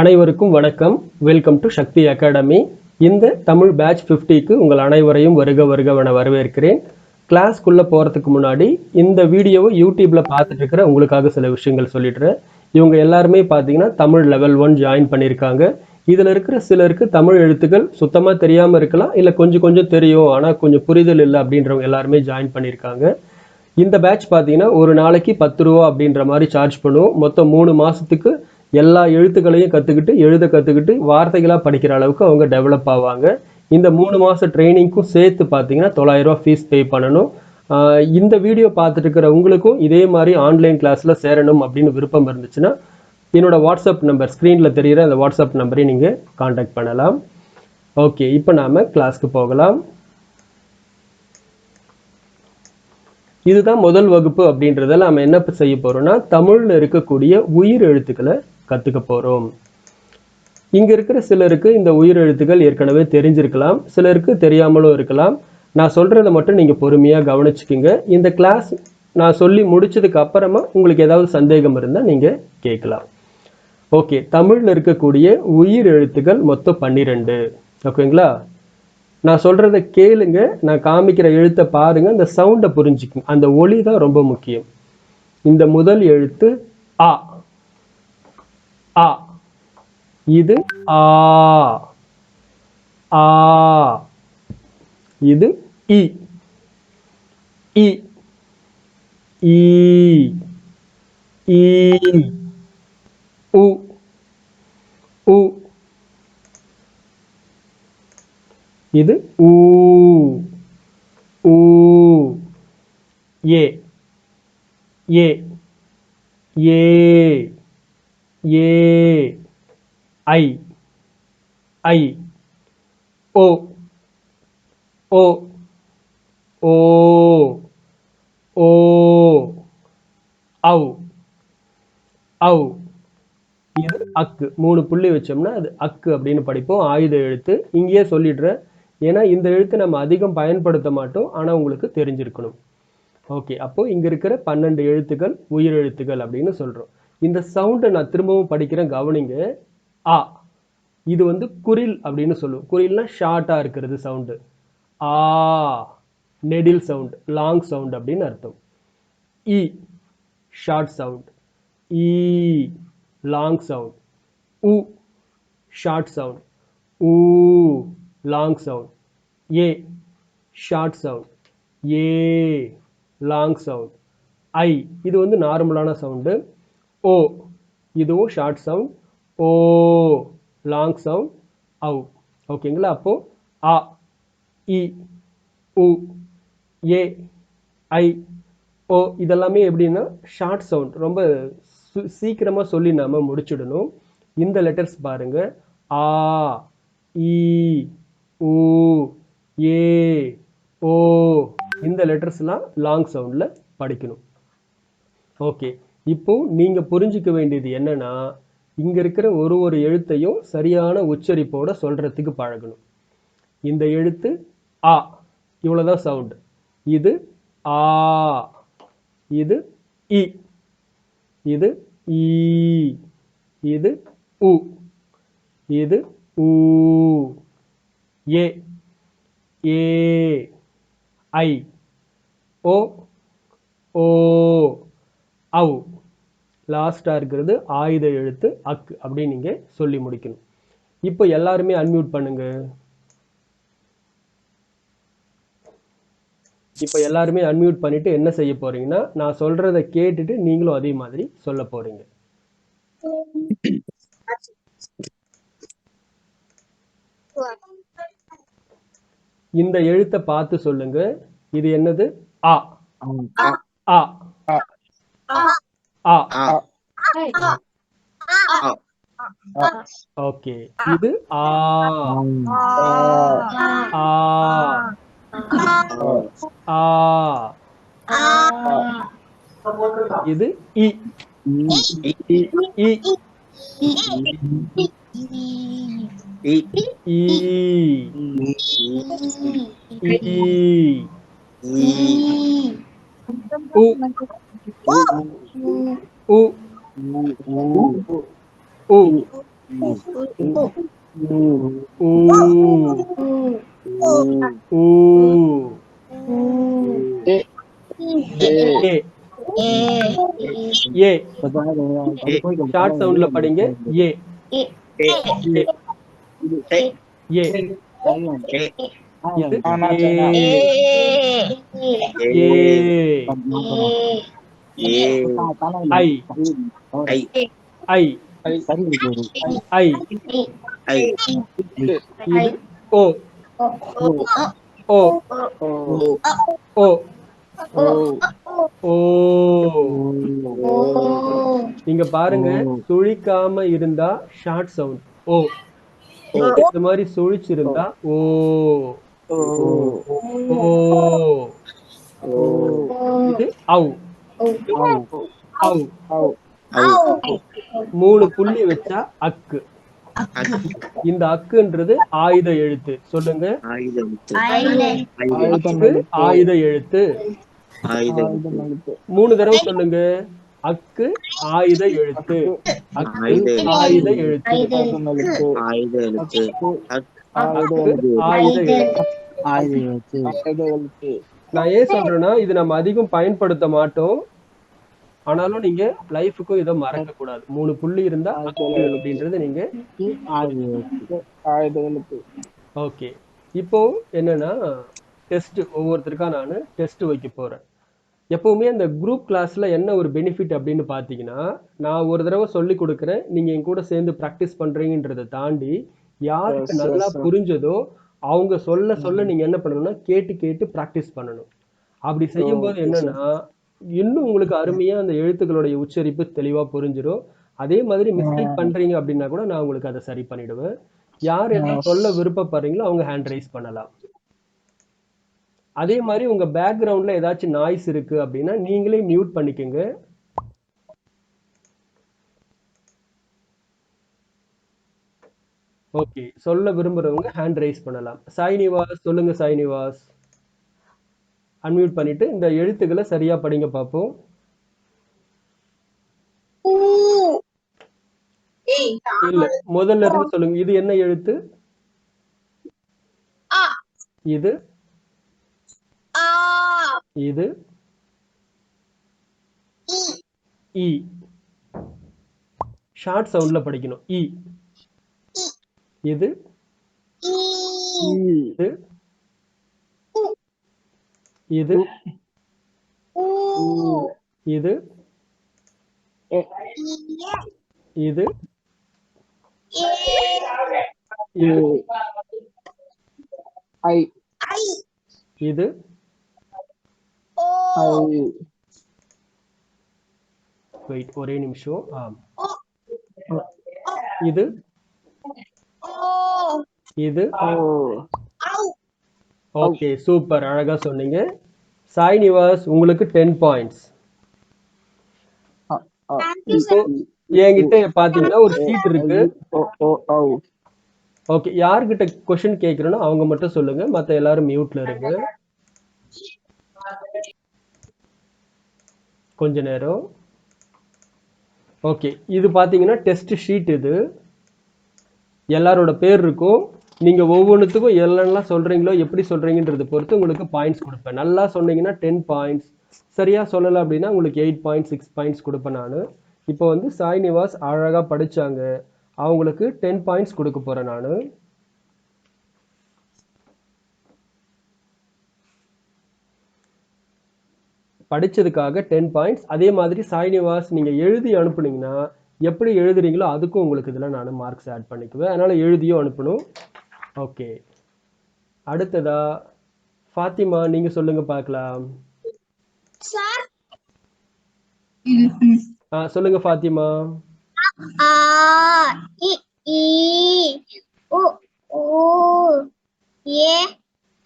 அனைவருக்கும் வணக்கம். Welcome to Sakthi academy இந்த தமிழ் பேட்ச் 50க்கு உங்கள் அனைவரையும் வருக வருகவென வரவேற்கிறேன். கிளாஸ்க்குள்ளே போகிறதுக்கு முன்னாடி இந்த வீடியோவை யூடியூப்பில் பார்த்துட்டு இருக்கிற உங்களுக்காக சில விஷயங்கள் சொல்லிடுறேன். இவங்க எல்லாருமே பார்த்தீங்கன்னா தமிழ் லெவல் ஒன் ஜாயின் பண்ணியிருக்காங்க. இதில் இருக்கிற சிலருக்கு தமிழ் எழுத்துக்கள் சுத்தமாக தெரியாமல் இருக்கலாம் இல்லை கொஞ்சம் கொஞ்சம் தெரியும் ஆனால் கொஞ்சம் புரிதல் இல்லை அப்படின்றவங்க எல்லாருமே ஜாயின் பண்ணியிருக்காங்க. இந்த பேட்ச் பார்த்தீங்கன்னா ஒரு நாளைக்கு பத்து ரூபா அப்படின்ற மாதிரி சார்ஜ் பண்ணுவோம் மொத்தம் மூணு மாதத்துக்கு எல்லா எழுத்துக்களையும் கற்றுக்கிட்டு எழுத கற்றுக்கிட்டு வார்த்தைகளாக படிக்கிற அளவுக்கு அவங்க டெவலப் ஆவாங்க. இந்த மூணு மாதம் ட்ரைனிங்க்கும் சேர்த்து பார்த்தீங்கன்னா தொள்ளாயிரம் ஃபீஸ் பே பண்ணணும். இந்த வீடியோ பார்த்துட்டு இருக்கிற உங்களுக்கும் இதே மாதிரி ஆன்லைன் கிளாஸில் சேரணும் அப்படின்னு விருப்பம் இருந்துச்சுன்னா என்னோடய வாட்ஸ்அப் நம்பர் ஸ்க்ரீனில் தெரிகிற அந்த வாட்ஸ்அப் நம்பரை நீங்கள் காண்டாக்ட் பண்ணலாம். ஓகே இப்போ நாம் கிளாஸ்க்கு போகலாம். இதுதான் முதல் வகுப்பு அப்படின்றத நம்ம என்ன செய்ய போகிறோம்னா தமிழில் இருக்கக்கூடிய உயிர் எழுத்துக்களை கற்றுக்க போகிறோம் இங்கே இருக்கிற சிலருக்கு இந்த உயிர் எழுத்துக்கள் ஏற்கனவே தெரிஞ்சிருக்கலாம் சிலருக்கு தெரியாமலும் இருக்கலாம். நான் சொல்கிறத மட்டும் நீங்கள் பொறுமையாக கவனிச்சுக்குங்க. இந்த கிளாஸ் நான் சொல்லி முடிச்சதுக்கு அப்புறமா உங்களுக்கு ஏதாவது சந்தேகம் இருந்தால் நீங்கள் கேட்கலாம். ஓகே தமிழில் இருக்கக்கூடிய உயிர் எழுத்துக்கள் மொத்தம் பன்னிரெண்டு. ஓகேங்களா? நான் சொல்கிறத கேளுங்க நான் காமிக்கிற எழுத்தை பாருங்க அந்த சவுண்டை புரிஞ்சுக்குங்க அந்த ஒலி தான் ரொம்ப முக்கியம். இந்த முதல் எழுத்து ஆ ஆ இது ஆ ஆ இது இ இ ஈ ஈ உ உ இது ஊ ஊ ஏ ஏ ஏ ஏ ஐ ஐ ஓ ஓ ஓ ஓ அவ் அவ் இது அக்கு. மூணு புள்ளி வச்சோம்னா அது அக்கு அப்படின்னு படிப்போம். ஆயுத எழுத்து. இங்கேயே சொல்லிடுறேன். ஏன்னா இந்த எழுத்து நம்ம அதிகம் பயன்படுத்த மாட்டோம். ஆனால் உங்களுக்கு தெரிஞ்சிருக்கணும். ஓகே. அப்போது இங்கே இருக்கிற பன்னெண்டு எழுத்துக்கள் உயிர் எழுத்துக்கள் அப்படின்னு சொல்கிறோம் இந்த சவுண்டை நான் திரும்பவும் படிக்கிறேன் கவனிங்க. ஆ இது வந்து குரில் அப்படின்னு சொல்லுவோம். குரில்னா ஷார்ட்டாக இருக்கிறது சவுண்டு ஆ நெடில் சவுண்ட் லாங் சவுண்ட் அப்படின்னு அர்த்தம். இ ஷார்ட் சவுண்ட் இ லாங் சவுண்ட் உ ஷார்ட் சவுண்ட் ஊ லாங் சவுண்ட் ஏ ஷார்ட் சவுண்ட் ஏ லாங் சவுண்ட் ஐ இது வந்து நார்மலான சவுண்டு ஓ இதுவும் ஷார்ட் சவுண்ட் ஓ லாங் சவுண்ட் அவு ஓகேங்களா அப்போ ஆ இ உ ஏ ஐ ஓ இதெல்லாமே எப்படின்னா ஷார்ட் சவுண்ட் ரொம்ப சு- சொல்லி நாம் முடிச்சிடணும். இந்த லெட்டர்ஸ் பாருங்க. ஆ இ உ ஏ ஓ இந்த லெட்டர்ஸ்லாம் லாங் சவுண்டில் படிக்கணும். ஓகே இப்போ நீங்க புரிஞ்சுக்க வேண்டியது என்னன்னா இங்க இருக்கிற ஒரு ஒரு எழுத்தையும் சரியான உச்சரிப்போட சொல்றதுக்கு பழகணும். இந்த எழுத்து ஆ இவ்வளவுதான் சவுண்ட் இது ஆ இது இ இது ஈ இது உ இது ஊ ஏ ஏ ஐ ஓ ஓ ஔ. லாஸ்டா இருக்கிறது ஆயுத எழுத்து அக் அப்படின்னு நீங்க சொல்லி முடிக்கணும். இப்போ எல்லாருமே அன்மியூட் பண்ணுங்க. இப்போ எல்லாருமே அன்மியூட் பண்ணிட்டு என்ன செய்ய போறீங்கன்னா நான் சொல்றத கேட்டுட்டு நீங்களும் அதே மாதிரி சொல்ல போறீங்க. இந்த எழுத்தை பார்த்து சொல்லுங்க. இது என்னது? ஆ. ஆ. ஆ ஓகே இது ஆ ஆ ஆ இது இ இ ஈ ஈ உ உ உ ஊ ஊ ஏ ஏ ஷார்ட் சவுண்ட்ல படிங்க ஏ ஏ ஏ இது ஏ ஏ ஐ ஐ ஐ இது ஓ ஓ ஓ ஓ நீங்க பாருங்க சுழிக்காம இருந்தா ஷார்ட் சவுண்ட் ஓ இந்த மாதிரி சுழிச்சிருந்தா ஓ ஓ இது அவு அவு மூணு புள்ளி வச்சா அக்கு. இந்த அக்குன்றது ஆயுத எழுத்து. சொல்லுங்க. ஆயுத எழுத்து. மூணு தடவை சொல்லுங்க. அக்கு ஆயுத எழுத்து. அக்கு ஆயுத எழுத்து. ஆயுத எழுத்து. நான் ஏன் சொல்றேன்னா இது நம்ம அதிகம் பயன்படுத்த மாட்டோம். ஆனாலும் நீங்க லைஃபுக்கும் இதை மறக்க கூடாது மூணு புள்ளி இருந்தா அப்படின்றது நீங்க ஓகே. இப்போ என்னன்னா டெஸ்ட் ஒவ்வொருத்தருக்கா நான் டெஸ்ட் வைக்க போறேன். எப்பவுமே அந்த குரூப் கிளாஸ்ல என்ன ஒரு பெனிஃபிட் அப்படின்னு பார்த்தீங்கன்னா நான் ஒரு தடவை சொல்லி கொடுக்குறேன் நீங்க என் கூட சேர்ந்து ப்ராக்டிஸ் பண்றீங்கன்றதை தாண்டி யாருக்கு நல்லா புரிஞ்சதோ அவங்க சொல்ல சொல்ல நீங்க என்ன பண்ணணும்னா கேட்டு கேட்டு ப்ராக்டிஸ் பண்ணணும். அப்படி செய்யும்போது என்னன்னா இன்னும் உங்களுக்கு அருமையா அந்த எழுத்துக்களுடைய உச்சரிப்பு தெளிவா புரிஞ்சிடும். அதே மாதிரி மிஸ்டேக் பண்றீங்க அப்படின்னா கூட நான் உங்களுக்கு அதை சரி பண்ணிடுவேன். யார் என்ன சொல்ல விருப்பப்படுறீங்களோ அவங்க ஹேண்ட் ரைஸ் பண்ணலாம். அதே மாதிரி உங்க பேக்ரவுண்ட்ல ஏதாச்சும் நாய்ஸ் இருக்கு அப்படின்னா நீங்களே மியூட் பண்ணிக்கோங்க. ஓகே. சொல்ல விரும்புறவங்க ஹேண்ட் ரைஸ் பண்ணலாம். சாய்னிவாஸ் சொல்லுங்க சாய்னிவாஸ் அன்மியூட் பண்ணிட்டு இந்த எழுத்துக்களை சரியா படிங்க பார்ப்போம் இல்ல முதல்ல இருந்து சொல்லுங்க. இது என்ன எழுத்து? இது? இது? இ. ஷார்ட் சவுண்ட்ல படிக்கணும். இ. இது? இது? இது? இது? இது? இது? இது? வெயிட் ஒரே நிமிஷம். இது? இது? Okay super. அழகா சொன்னீங்க. சாய் நிவாஸ் உங்களுக்கு டென் பாயிண்ட்ஸ் என்கிட்ட பாத்தீங்கன்னா ஒரு ஷீட் இருக்கு. ஓகே யார்கிட்ட கொஸ்டின் கேட்கறனோ அவங்க மட்டும் சொல்லுங்க. மத்த எல்லாரும் மியூட்ல இருங்க. கொஞ்ச நேரம். ஓகே இது பாத்தீங்கன்னா டெஸ்ட் ஷீட் இது. எல்லாரோட பேர் இருக்கும். நீங்கள் ஒவ்வொன்றுத்துக்கும் எல்லாம் சொல்கிறீங்களோ எப்படி சொல்றீங்கன்றத பொறுத்து உங்களுக்கு பாயிண்ட்ஸ் கொடுப்பேன். நல்லா சொன்னீங்கன்னா டென் பாயிண்ட்ஸ் சரியா சொல்லலை அப்படின்னா உங்களுக்கு எயிட் பாயிண்ட் சிக்ஸ் பாயிண்ட்ஸ் கொடுப்பேன் நான். இப்போ வந்து சாய் நிவாஸ் அழகாக படிச்சாங்க. அவங்களுக்கு டென் பாயிண்ட்ஸ் கொடுக்க போறேன் நான். படிச்சதுக்காக டென் பாயிண்ட்ஸ் அதே மாதிரி சாய் நிவாஸ் எழுதி அனுப்புனீங்கன்னா எப்படி எழுதுறீங்களோ அதுக்கும் உங்களுக்கு இதில் நான் மார்க்ஸ் ஆட் பண்ணிக்குவேன். அதனால் எழுதியும் அனுப்பணும். ஓகே. அடுத்ததா ஃபாத்திமா நீங்க சொல்லுங்க பார்க்கலாம் ஆ சொல்லுங்க ஃபாத்திமா. ஆ இ ஈ உ ஊ ஏ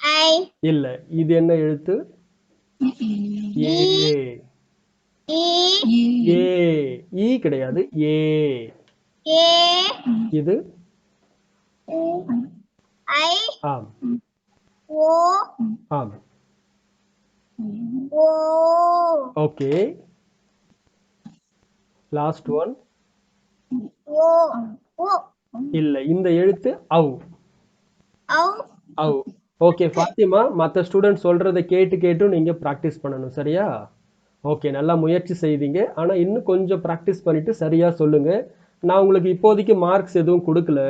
ஐ. இல்ல இது என்ன எழுத்து? ஏ இ ஏ ஈ கிடையாது ஏ. ஏ. இது? ஐ ஆம் ஓ ஆம் ஓ ஓகே லாஸ்ட் ஒன் ஓ ஓ இல்ல இந்த எழுத்து அவ் அவ் அவ் ஓகே ஃபாத்திமா மற்ற ஸ்டூடெண்ட் சொல்றதை கேட்டு கேட்டும் நீங்க ப்ராக்டிஸ் பண்ணணும் சரியா? ஓகே நல்லா முயற்சி செய்வீங்க ஆனா இன்னும் கொஞ்சம் ப்ராக்டிஸ் பண்ணிட்டு சரியா சொல்லுங்க. நான் உங்களுக்கு இப்போதைக்கு மார்க்ஸ் எதுவும் கொடுக்கல.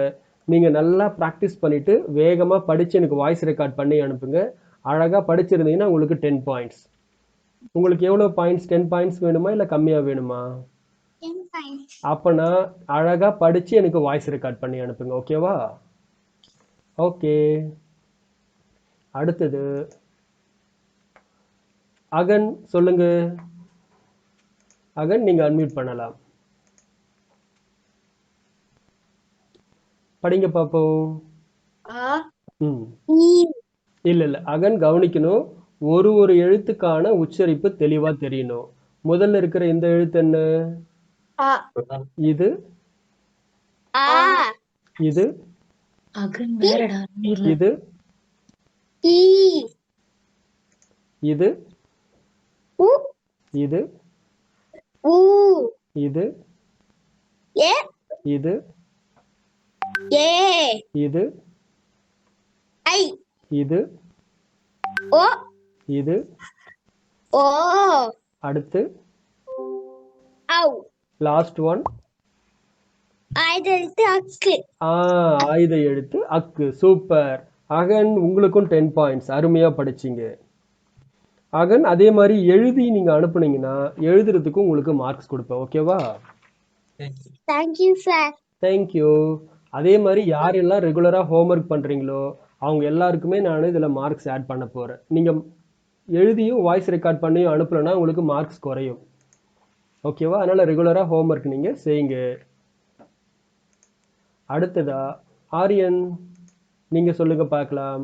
நீங்க நல்லா ப்ராக்டிஸ் பண்ணிட்டு வேகமா படிச்சு எனக்கு வாய்ஸ் ரெக்கார்ட் பண்ணி அனுப்புங்க. அழகா படிச்சிருந்தீங்கன்னா உங்களுக்கு டென் பாயிண்ட்ஸ் உங்களுக்கு எவ்வளோ பாயிண்ட்ஸ் டென் பாயிண்ட்ஸ் வேணுமா இல்லை கம்மியாக வேணுமா? அப்போனா அழகாக படித்து எனக்கு வாய்ஸ் ரெக்கார்ட் பண்ணி அனுப்புங்க ஓகேவா ஓகே அடுத்தது. அகன் சொல்லுங்க. அகன் நீங்கள் அன்மியூட் பண்ணலாம். படிங்க பார்ப்போம் ஆ? ம். இ இல்லை இல்லை. அகன் கவனிக்கணும். ஒரு ஒரு எழுத்துக்கான உச்சரிப்பு தெளிவாக தெரியணும். முதல்ல இருக்கிற இந்த எழுத்து என்ன? ஆ. இது? ஆ. இது? அகன் வேறடா இல்ல இது? இ இது? உ. இது? உ இது? ஏ இது? ஏ. இது. ஐ. இது. ஓ. இது. ஓ. அடுத்து. அவ் லாஸ்ட் ஒன் ஐதெழுத்து அக்கு. ஆ ஆயுத எழுத்து அக்கு. சூப்பர் அகன் உங்களுக்கும் டென் பாயிண்ட்ஸ் அருமையாக படிச்சீங்க. அகன் அதே மாதிரி எழுதி நீங்கள் அனுப்புனீங்கன்னா எழுதுறதுக்கும் உங்களுக்கு மார்க்ஸ் கொடுப்பேன். ஓகேவா தேங்க்யூ சார் தேங்க்யூ அதே மாதிரி யாரெல்லாம் ரெகுலராக ஹோம்ஒர்க் பண்ணுறீங்களோ அவங்க எல்லாருக்குமே நான் இதில் மார்க்ஸ் ஆட் பண்ண போகிறேன் நீங்கள் எழுதியும் வாய்ஸ் ரெக்கார்ட் பண்ணியும் அனுப்பலைன்னா உங்களுக்கு மார்க்ஸ் குறையும். ஓகேவா அதனால் ரெகுலராக ஹோம்ஒர்க் நீங்கள் செய்யுங்க. அடுத்ததா ஆரியன் நீங்கள் சொல்லுங்க பார்க்கலாம்.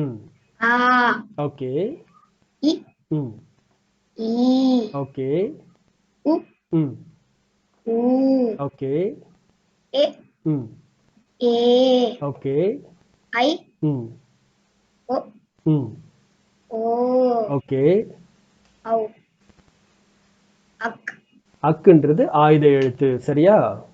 ம். ஓகே ம். ஓகே. உ. ம் ஊ ஓகே. ஏ ம் ஏ. ஓகே. ஐ. ம் ஓ ம் ஓ. ஓகே. அவ். அக். அக்குன்றது ஆயுத எழுத்து சரியா?